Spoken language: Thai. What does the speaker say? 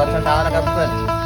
ตอนเช้าๆนะครับเพื่อน